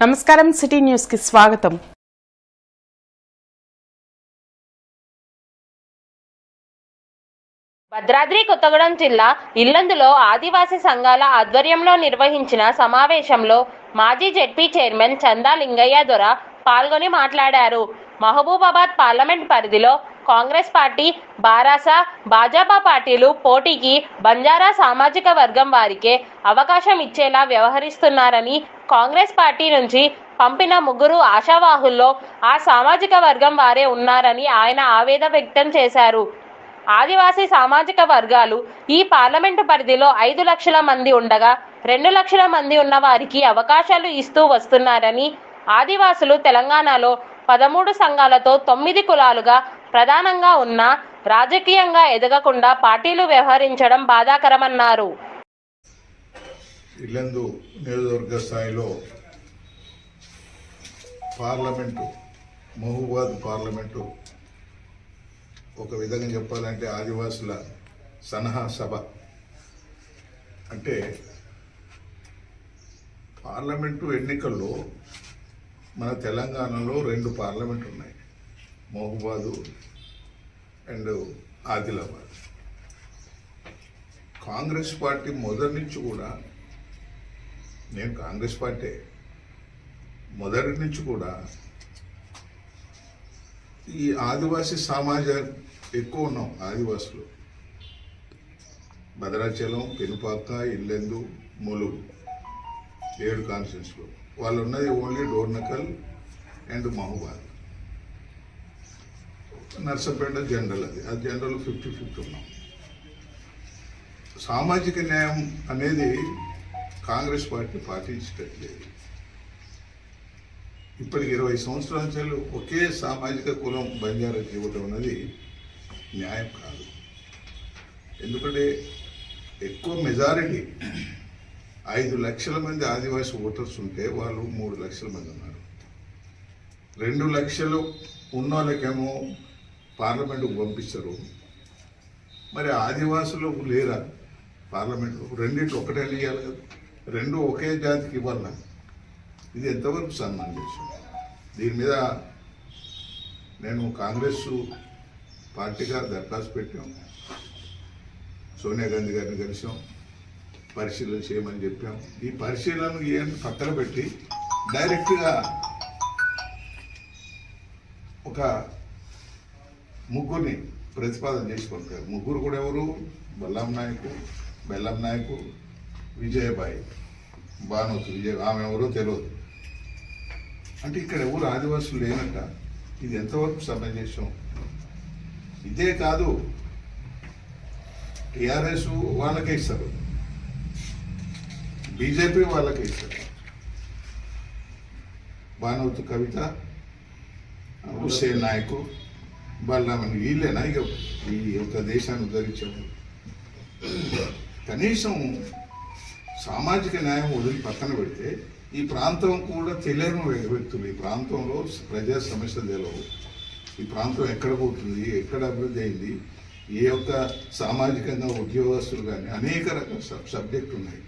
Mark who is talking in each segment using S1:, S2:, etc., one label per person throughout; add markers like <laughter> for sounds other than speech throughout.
S1: నమస్కారం సిటీ న్యూస్కి స్వాగతం.
S2: భద్రాద్రి కొత్తగూడెం జిల్లా ఇల్లందులో ఆదివాసీ సంఘాల ఆధ్వర్యంలో నిర్వహించిన సమావేశంలో మాజీ జెడ్పీ చైర్మన్ చందా లింగయ్య దొర పాల్గొని మాట్లాడారు. మహబూబాబాద్ పార్లమెంట్ పరిధిలో కాంగ్రెస్ పార్టీ బారాస భాజపా పార్టీలు పోటీకి బంజారా సామాజిక వర్గం వారికే అవకాశం ఇచ్చేలా వ్యవహరిస్తున్నారని కాంగ్రెస్ పార్టీ నుంచి పంపిన ముగ్గురు ఆశావాహుల్లో ఆ సామాజిక వర్గం వారే ఉన్నారని ఆయన ఆవేదన వ్యక్తం చేశారు. ఆదివాసీ సామాజిక వర్గాలు ఈ పార్లమెంటు పరిధిలో ఐదు లక్షల మంది ఉండగా రెండు లక్షల మంది ఉన్న వారికి అవకాశాలు ఇస్తూ వస్తున్నారని ఆదివాసులు తెలంగాణలో పదమూడు సంఘాలతో తొమ్మిది కులాలుగా ప్రధానంగా ఉన్న రాజకీయంగా ఎదగకుండా పార్టీలు వ్యవహరించడం బాధాకరమన్నారు.
S3: ఇల్లందు నియోజకవర్గ స్థాయిలో పార్లమెంటు మహబూబాద్ పార్లమెంటు ఒక విధంగా చెప్పాలంటే ఆదివాసుల సనహా సభ. అంటే పార్లమెంటు ఎన్నికల్లో మన తెలంగాణలో రెండు పార్లమెంట్ ఉన్నాయి మహబూబాదు అండ్ ఆదిలాబాద్. కాంగ్రెస్ పార్టీ మొదటి నుంచి కూడా నేను కాంగ్రెస్ పార్టీ మొదటి నుంచి కూడా ఈ ఆదివాసీ సమాజం ఎక్కువ ఉన్నాం ఆదివాసులు. భద్రాచలం పెనుపాక ఇల్లెందు ములుగు ఏడు కాన్స్టిట్యూన్స్లో. వాళ్ళు ఉన్నది only Dornakal and Mahabubabad Narsampet general అది. ఆ జనరల్ ఫిఫ్టీ ఫిఫ్టీ ఉన్నాం. సామాజిక న్యాయం అనేది కాంగ్రెస్ పార్టీ పాటించట్లేదు ఇప్పటికి ఇరవై సంవత్సరాల ఒకే సామాజిక కులం బంజారాకి ఇవ్వటం అనేది న్యాయం కాదు. ఎందుకంటే ఎక్కువ మెజారిటీ ఐదు లక్షల మంది ఆదివాసీ ఓటర్స్ ఉంటే వాళ్ళు మూడు లక్షల మంది ఉన్నారు. రెండు లక్షలు ఉన్న వాళ్ళకేమో పార్లమెంటుకు పంపిస్తారు. మరి ఆదివాసులు లేరా? పార్లమెంట్లో రెండింటి ఒకటే ఇవ్వాలి కదా. రెండు ఒకే జాతికి ఇవ్వాలి ఇది ఎంతవరకు సన్మానం దీని మీద నేను కాంగ్రెస్ పార్టీగా దరఖాస్తు పెట్టాం. సోనియా గాంధీ గారిని కలిసాం. పరిశీలన చేయమని చెప్పాం. ఈ పరిశీలన ఏమి పక్కన పెట్టి డైరెక్ట్గా ఒక ముగ్గురిని ప్రతిపాదన చేసి పంపారు. ముగ్గురు కూడా ఎవరు? బెల్లం నాయకు బెల్లం నాయకు విజయబాయి. బానోతు విజయ ఆమె ఎవరో తెలియదు అంటే ఇక్కడ ఎవరు ఆదివాసులు లేనట ఇది ఎంతవరకు సమంజసం? ఇదే కాదు. టిఆర్ఎస్ వాళ్ళకే ఇస్తారు. బీజేపీ వాళ్ళకే ఇస్తారు. భానుతి కవిత హుస్సేన్ నాయకు బలరామన్ వీళ్ళేనా? ఇక ఈ యొక్క దేశాన్ని ఉద్ధరించాము కనీసం సామాజిక న్యాయం వదిలి పక్కన పెడితే ఈ ప్రాంతం కూడా తెలియని వ్యక్తులు. ఈ ప్రాంతంలో ప్రజా సమస్యలు తెలియవు ఈ ప్రాంతం ఎక్కడ పోతుంది ఎక్కడ అభివృద్ధి అయింది ఏ యొక్క సామాజికంగా ఉద్యోగస్తులు కానీ అనేక రకాల సబ్ సబ్జెక్టు ఉన్నాయి.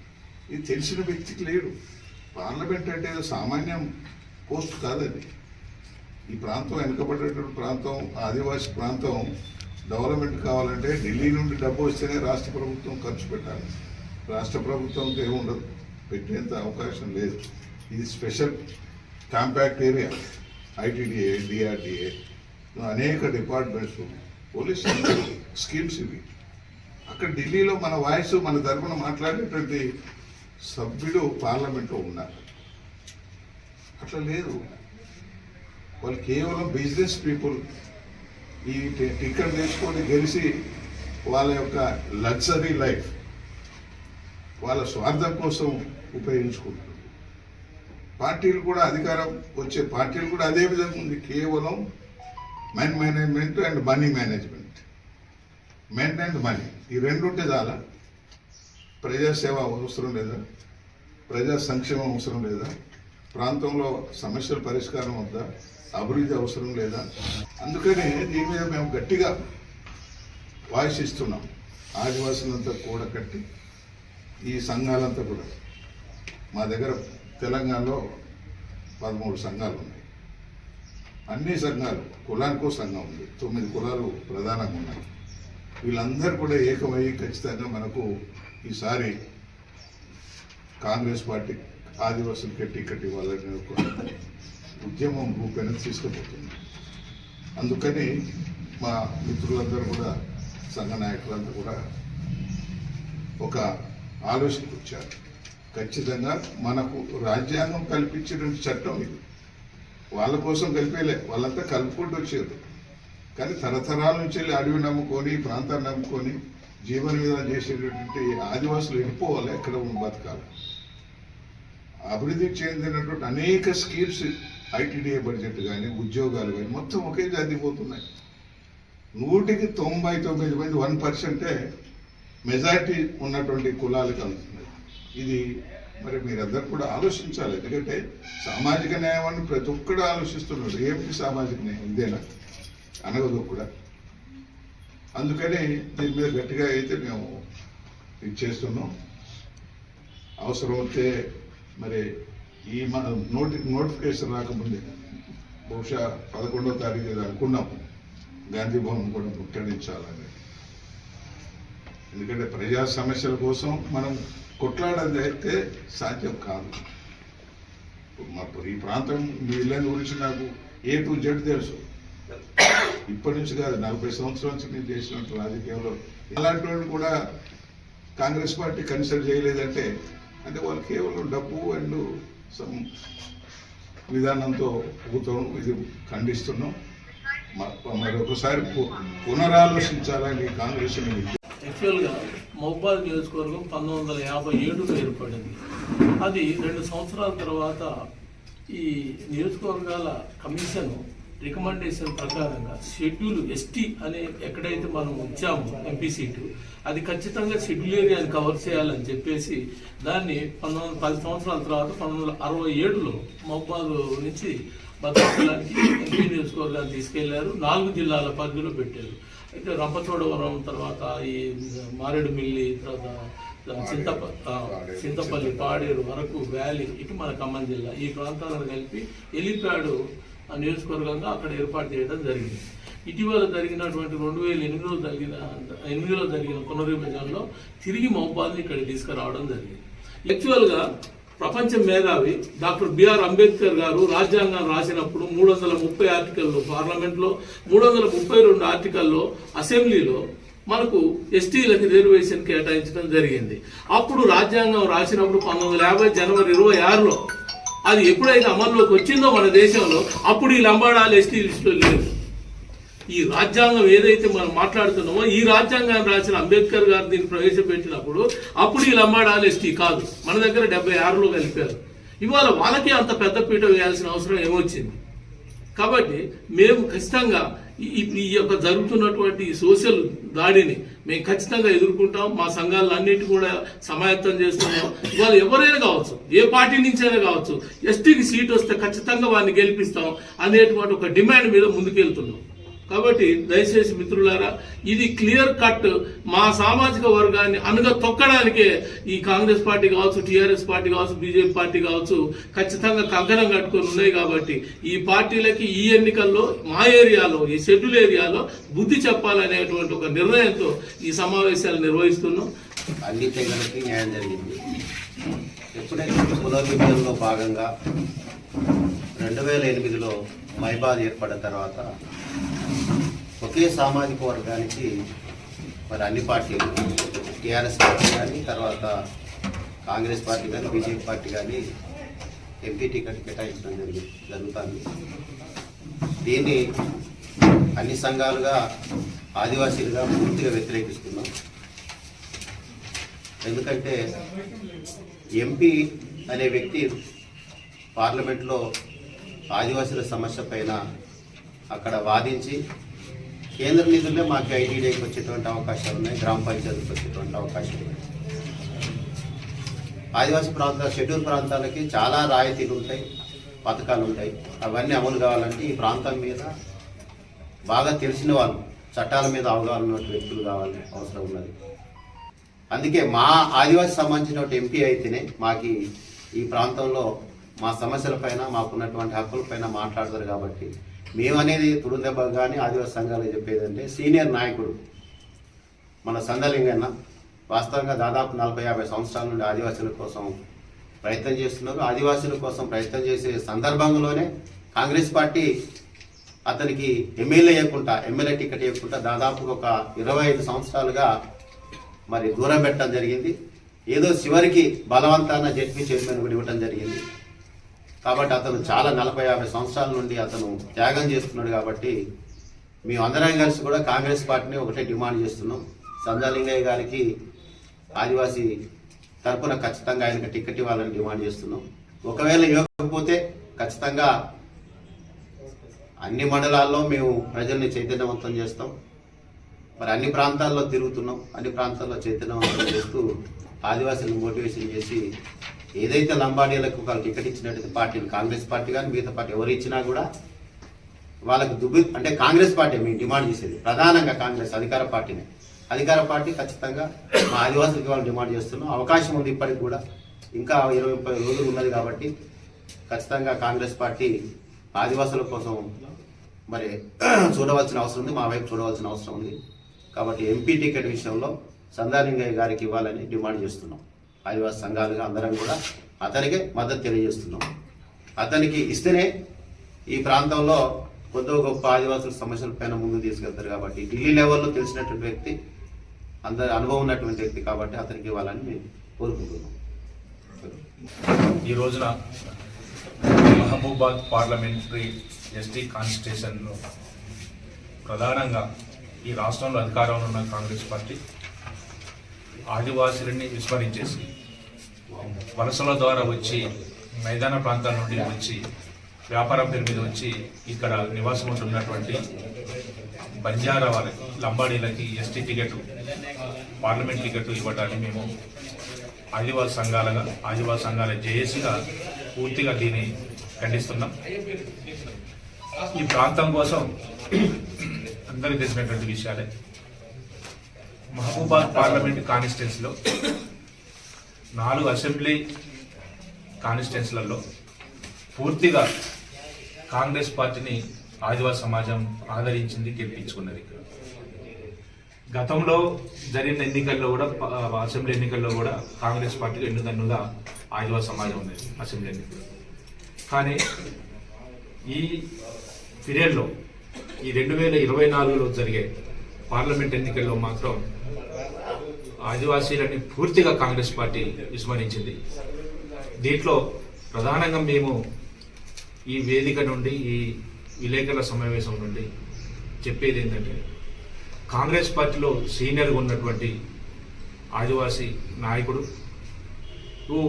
S3: ఇది తెలిసిన వ్యక్తికి లేడు. పార్లమెంట్ అంటే సామాన్య సామాన్యం పోస్ట్ కాదండి. ఈ ప్రాంతం వెనుకబడేటువంటి ప్రాంతం ఆదివాసీ ప్రాంతం డెవలప్మెంట్ కావాలంటే ఢిల్లీ నుండి డబ్బు వస్తేనే రాష్ట్ర ప్రభుత్వం ఖర్చు పెట్టాలి. రాష్ట్ర ప్రభుత్వంతో ఏముండదు పెట్టేంత అవకాశం లేదు. ఇది special compact area. ITDA DRDA అనేక డిపార్ట్మెంట్స్ పోలీస్ స్కీమ్స్ ఇవి. అక్కడ ఢిల్లీలో మన వాయిస్ మన తరఫున మాట్లాడేటువంటి సభ్యుడు పార్లమెంట్లో ఉన్నారు. అట్లా లేదు. వాళ్ళు కేవలం బిజినెస్ పీపుల్. ఈ టికెట్ తీసుకొని గెలిచి వాళ్ళ యొక్క లగ్జరీ లైఫ్. వాళ్ళ స్వార్థం కోసం ఉపయోగించుకుంటున్నారు పార్టీలు కూడా అధికారం వచ్చే పార్టీలు కూడా అదే విధంగా ఉంది. కేవలం mind management and money management. Men and money ఈ రెండు ఉంటే చాలా. ప్రజాసేవ అవసరం లేదా? ప్రజా సంక్షేమం అవసరం లేదా? ప్రాంతంలో సమస్యల పరిష్కారం వద్దా? అభివృద్ధి అవసరం లేదా? అందుకని దీని మీద మేము గట్టిగా వాయిస్ ఇస్తున్నాం. ఆదివాసులంతా కూడా కట్టి ఈ సంఘాలంతా కూడా. మా దగ్గర తెలంగాణలో పదమూడు సంఘాలు ఉన్నాయి. అన్ని సంఘాలు కులానికో సంఘం ఉంది. తొమ్మిది కులాలు ప్రధానంగా ఉన్నాయి. వీళ్ళందరూ కూడా ఏకమై ఖచ్చితంగా మనకు ఈసారి కాంగ్రెస్ పార్టీ ఆదివాసులకి టికెట్ ఇవ్వాలని ఒక ఉద్యమం రూపేణ తీసుకుపోతుంది. అందుకని మా మిత్రులందరూ కూడా సంఘ నాయకులంతా కూడా ఒక ఆలోచనకు వచ్చారు ఖచ్చితంగా మనకు రాజ్యాంగం కల్పించిన చట్టం ఇది. వాళ్ళ కోసం కలిపేలే వాళ్ళంతా కలుపుకుంటూ వచ్చారు. కానీ తరతరాల నుంచి వెళ్ళి అడవి నమ్ముకొని ప్రాంతాన్ని నమ్ముకొని జీవన విధానం చేసేటటువంటి ఆదివాసులు వెళ్ళిపోవాలి ఎక్కడ బతకాలి. అభివృద్ధి చెందినటువంటి అనేక స్కీమ్స్ ఐటీడీఏ బడ్జెట్ కానీ ఉద్యోగాలు కానీ మొత్తం ఒకే జాతి పోతున్నాయి. నూటికి తొంభై తొమ్మిది మంది వన్ పర్సెంటే మెజారిటీ ఉన్నటువంటి కులాలకు అందుతుంది ఇది మరి మీరందరూ కూడా ఆలోచించాలి. ఎందుకంటే సామాజిక న్యాయం అని ప్రతి ఒక్కడు ఆలోచిస్తున్నాడు. ఏమిటి సామాజిక న్యాయం? ఇదేనా? అనగదు కూడా. అందుకని దీని మీద గట్టిగా అయితే మేము ఇది చేస్తున్నాం. అవసరం వస్తే మరి ఈ మన నోటి నోటిఫికేషన్ రాకముందే బహుశా పదకొండవ తారీఖు అనుకున్నాము. అనుకున్నాం గాంధీ భవన్ కూడా ముట్టడించాలని. ఎందుకంటే ప్రజా సమస్యల కోసం మనం కొట్లాడేది అయితే సాధ్యం కాదు. మా ఈ ప్రాంతం మీ గురించి నాకు ఏ టు జెడ్ తెలుసు. ఇప్పటి నుంచి కాదు నలభై సంవత్సరాల నుంచి నేను చేసినట్టు రాజకీయంలో అలాంటి వాళ్ళు కూడా కాంగ్రెస్ పార్టీ కన్సిడర్ చేయలేదంటే అంటే వాళ్ళు కేవలం డబ్బు అండ్ సమ్ విధానంతో ఊతాం ఇది ఖండిస్తున్నాం. మరొకసారి మరి పునరాలోచించాలని కాంగ్రెస్
S4: యాక్చువల్గా మహబాద్ నియోజకవర్గం పంతొమ్మిది వందల యాభై ఏడులో ఏర్పడింది. అది రెండు సంవత్సరాల తర్వాత ఈ నియోజకవర్గాల కమిషన్ రికమెండేషన్ ప్రకారంగా షెడ్యూల్ ఎస్టీ అనే ఎక్కడైతే మనం వచ్చామో ఎంపీ సీటు అది ఖచ్చితంగా షెడ్యూల్ ఏరియాని కవర్ చేయాలని చెప్పేసి దాన్ని పంతొమ్మిది పది సంవత్సరాల తర్వాత పంతొమ్మిది వందల అరవై ఏడులో మహబాద్ నుంచి భద్రాచలానికి ఎంపీ నియోజకవర్గాన్ని తీసుకెళ్ళారు. నాలుగు జిల్లాల పరిధిలో పెట్టారు. అయితే రంపచోడవరం తర్వాత ఈ మారేడుమిల్లి తర్వాత చింతప చింతపల్లి పాడేరు వరకు వ్యాలీ ఇటు మన ఖమ్మం జిల్లా. ఈ ప్రాంతాలను కలిపి ఎలిపాడు ఆ నియోజకవర్గంగా అక్కడ ఏర్పాటు చేయడం జరిగింది. ఇటీవల జరిగినటువంటి రెండు వేల ఎనిమిదిలో జరిగిన ఎనిమిదిలో జరిగిన పునర్విభజనలో తిరిగి మౌపాల్ని ఇక్కడ తీసుకురావడం జరిగింది. యాక్చువల్గా ప్రపంచ మేధావి డాక్టర్ బిఆర్ అంబేద్కర్ గారు రాజ్యాంగం రాసినప్పుడు మూడు వందల ముప్పై ఆర్టికల్లో పార్లమెంట్లో మూడు వందల ముప్పై రెండు ఆర్టికల్లో అసెంబ్లీలో మనకు ఎస్టీలకి రిజర్వేషన్ కేటాయించడం జరిగింది. అప్పుడు రాజ్యాంగం రాసినప్పుడు పంతొమ్మిది యాభై జనవరి ఇరవై ఆరులో అది ఎప్పుడైతే అమల్లోకి వచ్చిందో మన దేశంలో అప్పుడు ఈ లంబాడాలు ఎస్టీ లిస్టులో లేదు ఈ రాజ్యాంగం ఏదైతే మనం మాట్లాడుతున్నామో ఈ రాజ్యాంగాన్ని రాసిన అంబేద్కర్ గారు దీన్ని ప్రవేశపెట్టినప్పుడు అప్పుడు ఈ లంబాడాలు ఎస్టీ కాదు. మన దగ్గర డెబ్బై ఆరులో కలిపారు. ఇవాళ వాళ్ళకి అంత పెద్ద పీట వేయాల్సిన అవసరం ఏమొచ్చింది? కాబట్టి మేము ఖచ్చితంగా ఈ- ఈ యొక్క జరుగుతున్నటువంటి ఈ సోషల్ దాడిని మేము ఖచ్చితంగా ఎదుర్కొంటాం. మా సంఘాలన్నిటి కూడా సమాయత్తం చేస్తున్నాం. ఇవాళ ఎవరైనా కావచ్చు ఏ పార్టీ నుంచైనా కావచ్చు ఎస్టీకి సీట్ వస్తే ఖచ్చితంగా వారిని గెలిపిస్తాం అనేటువంటి ఒక డిమాండ్ మీద ముందుకెళ్తున్నాం. కాబట్టి దయచేసి మిత్రులారా ఇది క్లియర్ కట్ మా సామాజిక వర్గాన్ని అనుగా తొక్కడానికే ఈ కాంగ్రెస్ పార్టీ కావచ్చు టీఆర్ఎస్ పార్టీ కావచ్చు బీజేపీ పార్టీ కావచ్చు ఖచ్చితంగా కంకణం కట్టుకొని ఉన్నాయి కాబట్టి ఈ పార్టీలకి ఈ ఎన్నికల్లో మా ఏరియాలో ఈ షెడ్యూల్ ఏరియాలో బుద్ధి చెప్పాలనేటువంటి ఒక నిర్ణయంతో ఈ సమావేశాలు నిర్వహిస్తున్నాం.
S5: అన్ని తెగలకి న్యాయం జరిగింది. ఎప్పుడైతే పునర్విభజనలో భాగంగా రెండు వేల ఎనిమిదిలో మైబాద్ ఏర్పడిన తర్వాత ఒకే సామాజిక వర్గానికి మరి అన్ని పార్టీలు టీఆర్ఎస్ పార్టీ కానీ తర్వాత కాంగ్రెస్ పార్టీ కానీ బీజేపీ పార్టీ కానీ ఎంపీ టికెట్ కేటాయించడం జరిగింది జరుగుతుంది. దీన్ని అన్ని సంఘాలుగా ఆదివాసీలుగా పూర్తిగా వ్యతిరేకిస్తున్నాం. ఎందుకంటే ఎంపీ అనే వ్యక్తి పార్లమెంట్లో ఆదివాసీల సమస్య పైన అక్కడ వాదించి కేంద్ర నిధుల్లో మాకు ఐటీడీకి వచ్చేటువంటి అవకాశాలు ఉన్నాయి గ్రామ పంచాయతీకి వచ్చేటువంటి అవకాశాలు ఉన్నాయి. ఆదివాసీ ప్రాంతాల షెడ్యూల్ ప్రాంతాలకి చాలా రాయితీలు ఉంటాయి పథకాలు ఉంటాయి. అవన్నీ అమలు కావాలంటే ఈ ప్రాంతం మీద బాగా తెలిసిన వాళ్ళు చట్టాల మీద అవగాహన ఉన్నటువంటి వ్యక్తులు కావాలని అవసరం ఉన్నది. అందుకే మా ఆదివాసీ సంబంధించిన ఎంపీ అయితేనే మాకు ఈ ప్రాంతంలో మా సమస్యలపైన మాకున్నటువంటి హక్కులపైన మాట్లాడతారు కాబట్టి మేమనేది తుడుదెబ్బ కానీ ఆదివాసీ సంఘాలు చెప్పేది అంటే సీనియర్ నాయకుడు మన సందలింగన్న వాస్తవంగా దాదాపు నలభై యాభై సంవత్సరాల నుండి ఆదివాసీల కోసం ప్రయత్నం చేస్తున్నారు. ఆదివాసీల కోసం ప్రయత్నం చేసే సందర్భంలోనే కాంగ్రెస్ పార్టీ అతనికి ఎమ్మెల్యే ఇవ్వకుండా ఎమ్మెల్యే టికెట్ ఇవ్వకుండా దాదాపు ఒక ఇరవై ఐదు సంవత్సరాలుగా మరి దూరం పెట్టడం జరిగింది. ఏదో చివరికి బలవంతాన జడ్పీ చైర్మన్ కూడా ఇవ్వడం జరిగింది. కాబట్టి అతను చాలా నలభై యాభై సంవత్సరాల నుండి అతను త్యాగం చేస్తున్నాడు కాబట్టి మేము అందరం కలిసి కూడా కాంగ్రెస్ పార్టీని ఒకటే డిమాండ్ చేస్తున్నాం. సంజాలింగయ్య గారికి ఆదివాసీ తరపున ఖచ్చితంగా ఆయనకు టికెట్ ఇవ్వాలని డిమాండ్ చేస్తున్నాం. ఒకవేళ ఇవ్వకపోతే ఖచ్చితంగా అన్ని మండలాల్లో మేము ప్రజల్ని చైతన్యవంతం చేస్తాం. మరి అన్ని ప్రాంతాల్లో తిరుగుతున్నాం. అన్ని ప్రాంతాల్లో చైతన్యవంతం చేస్తూ ఆదివాసీలను మోటివేషన్ చేసి ఏదైతే లంబాడీలకు వాళ్ళు టికెట్ ఇచ్చినట్టు పార్టీలు కాంగ్రెస్ పార్టీ కానీ మిగతా పార్టీ ఎవరు ఇచ్చినా కూడా వాళ్ళకి దుబ్బి అంటే కాంగ్రెస్ పార్టీ మేము డిమాండ్ చేసేది. ప్రధానంగా కాంగ్రెస్ అధికార పార్టీనే. అధికార పార్టీ ఖచ్చితంగా మా ఆదివాసులకి వాళ్ళు డిమాండ్ చేస్తున్నాం అవకాశం ఉంది ఇప్పటికి కూడా. ఇంకా ఇరవై ముప్పై రోజులు ఉన్నది కాబట్టి ఖచ్చితంగా కాంగ్రెస్ పార్టీ ఆదివాసుల కోసం మరి <clears throat> చూడవలసిన అవసరం ఉంది. మా వైపు చూడవలసిన అవసరం ఉంది. కాబట్టి ఎంపీ టికెట్ విషయంలో సందాలింగయ్య గారికి ఇవ్వాలని డిమాండ్ చేస్తున్నాం. ఆదివాసీ సంఘాలుగా అందరం కూడా అతనికే మద్దతు తెలియజేస్తున్నాం. అతనికి ఇస్తేనే ఈ ప్రాంతంలో కొద్ది గొప్ప ఆదివాసుల సమస్యల పైన ముందు తీసుకెళ్తారు కాబట్టి ఢిల్లీ లెవెల్లో తెలిసినటువంటి వ్యక్తి అందరి అనుభవం ఉన్నటువంటి వ్యక్తి కాబట్టి అతనికి ఇవ్వాలని మేము కోరుకుంటున్నాం.
S6: ఈ రోజున మహబూబాద్ పార్లమెంటరీ ఎస్టీ కాన్స్టిట్యూషన్లో ప్రధానంగా ఈ రాష్ట్రంలో అధికారంలో ఉన్న కాంగ్రెస్ పార్టీ ఆదివాసులని విస్మరించేసి వలసల ద్వారా వచ్చి మైదాన ప్రాంతాల నుండి వచ్చి వ్యాపారం పేరు మీద వచ్చి ఇక్కడ నివాసం ఉంటున్నటువంటి బంజారా వాళ్ళకి లంబాడీలకి ఎస్టీ టికెట్ పార్లమెంట్ టికెట్ ఇవ్వడాన్ని మేము ఆదివాసీ సంఘాలుగా ఆదివాసీ సంఘాల జేఏసీగా పూర్తిగా దీన్ని ఖండిస్తున్నాం. ఈ ప్రాంతం కోసం అందరికీ తెలిసినటువంటి విషయాలే. మహబూబాద్ పార్లమెంట్ కాన్స్టిట్యున్సీలో నాలుగు అసెంబ్లీ కాన్స్టిట్యున్సీలలో పూర్తిగా కాంగ్రెస్ పార్టీని ఆదివాసీ సమాజం ఆదరించింది గెలిపించుకున్నది గతంలో జరిగిన ఎన్నికల్లో కూడా అసెంబ్లీ ఎన్నికల్లో కూడా కాంగ్రెస్ పార్టీకి ఎన్నుకన్నుగా ఆదివాసీ సమాజం ఉన్నది అసెంబ్లీ ఎన్నికలు కానీ ఈ పీరియడ్లో ఈ రెండు వేల ఇరవై నాలుగులో జరిగే పార్లమెంట్ ఎన్నికల్లో మాత్రం ఆదివాసీలని పూర్తిగా కాంగ్రెస్ పార్టీ విస్మరించింది. దీంట్లో ప్రధానంగా మేము ఈ వేదిక నుండి ఈ విలేకరుల సమావేశం నుండి చెప్పేది ఏంటంటే కాంగ్రెస్ పార్టీలో సీనియర్గా ఉన్నటువంటి ఆదివాసీ నాయకుడు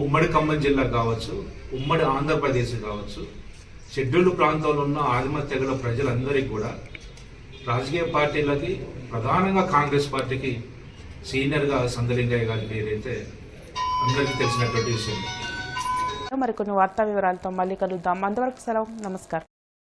S6: ఉమ్మడి ఖమ్మం జిల్లా కావచ్చు ఉమ్మడి ఆంధ్రప్రదేశ్ కావచ్చు షెడ్యూల్డ్ ప్రాంతంలో ఉన్న ఆదిమ తెగల ప్రజలందరికీ కూడా రాజకీయ పార్టీలకి ప్రధానంగా కాంగ్రెస్ పార్టీకి సీనియర్గా సందలింగయ్య గారి పేరైతే అందరికీ తెలిసినటువంటి విషయం.
S1: మరికొన్ని వార్తా వివరాలతో మళ్ళీ కలుద్దాం. అంతవరకు సెలవు. నమస్కారం.